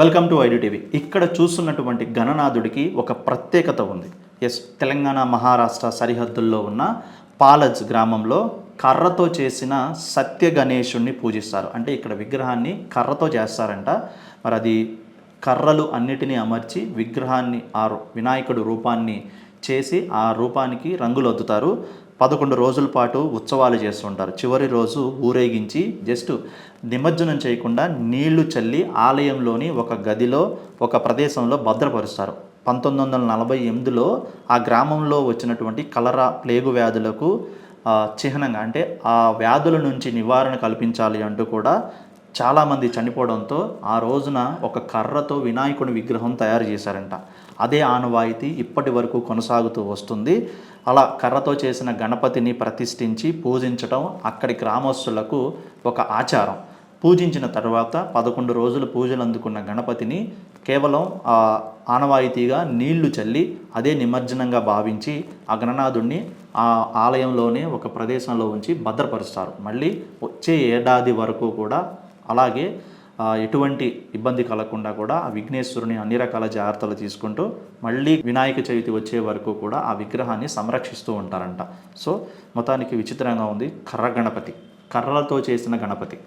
Welcome to ID TV ఇక్కడ చూస్తున్నటువంటి గణనాథుడికి ఒక ప్రత్యేకత ఉంది. ఎస్ తెలంగాణ మహారాష్ట్ర సరిహద్దుల్లో ఉన్న పాలజ్ గ్రామంలో కర్రతో చేసిన సత్య గణేశుణ్ణి పూజిస్తారు. అంటే ఇక్కడ విగ్రహాన్ని కర్రతో చేస్తారంట. మరి అది కర్రలు అన్నిటినీ అమర్చి విగ్రహాన్ని ఆ రూ- వినాయకుడు రూపాన్ని చేసి ఆ రూపానికి రంగులు అద్దుతారు. పదకొండు రోజుల పాటు ఉత్సవాలు చేస్తుంటారు. చివరి రోజు ఊరేగించి జస్ట్ నిమజ్జనం చేయకుండా నీళ్ళు చల్లి ఆలయంలోని ఒక గదిలో ఒక ప్రదేశంలో భద్రపరుస్తారు. పంతొమ్మిది వందల నలభై ఎనిమిదిలో ఆ గ్రామంలో వచ్చినటువంటి కలరా ప్లేగు వ్యాధులకు చిహ్నంగా అంటే ఆ వ్యాధుల నుంచి నివారణ కల్పించాలి అంటూ కూడా చాలామంది చనిపోవడంతో ఆ రోజున ఒక కర్రతో వినాయకుడి విగ్రహం తయారు చేశారంట. అదే ఆనవాయితీ ఇప్పటి వరకు కొనసాగుతూ వస్తుంది. అలా కర్రతో చేసిన గణపతిని ప్రతిష్ఠించి పూజించడం అక్కడి గ్రామస్తులకు ఒక ఆచారం. పూజించిన తర్వాత పదకొండు రోజులు పూజలు అందుకున్న గణపతిని కేవలం ఆనవాయితీగా నీళ్ళు చల్లి అదే నిమజ్జనంగా భావించి ఆ గణనాథుడిని ఆ ఆలయంలోనే ఒక ప్రదేశంలో ఉంచి భద్రపరుస్తారు. మళ్ళీ వచ్చే ఏడాది వరకు కూడా అలాగే ఎటువంటి ఇబ్బంది కలగకుండా కూడా ఆ విఘ్నేశ్వరుని అన్ని రకాల జాగ్రత్తలు తీసుకుంటూ మళ్ళీ వినాయక చవితి వచ్చే వరకు కూడా ఆ విగ్రహాన్ని సంరక్షిస్తూ ఉంటారంట. సో మొత్తానికి విచిత్రంగా ఉంది కర్ర గణపతి కర్రలతో చేసిన గణపతి.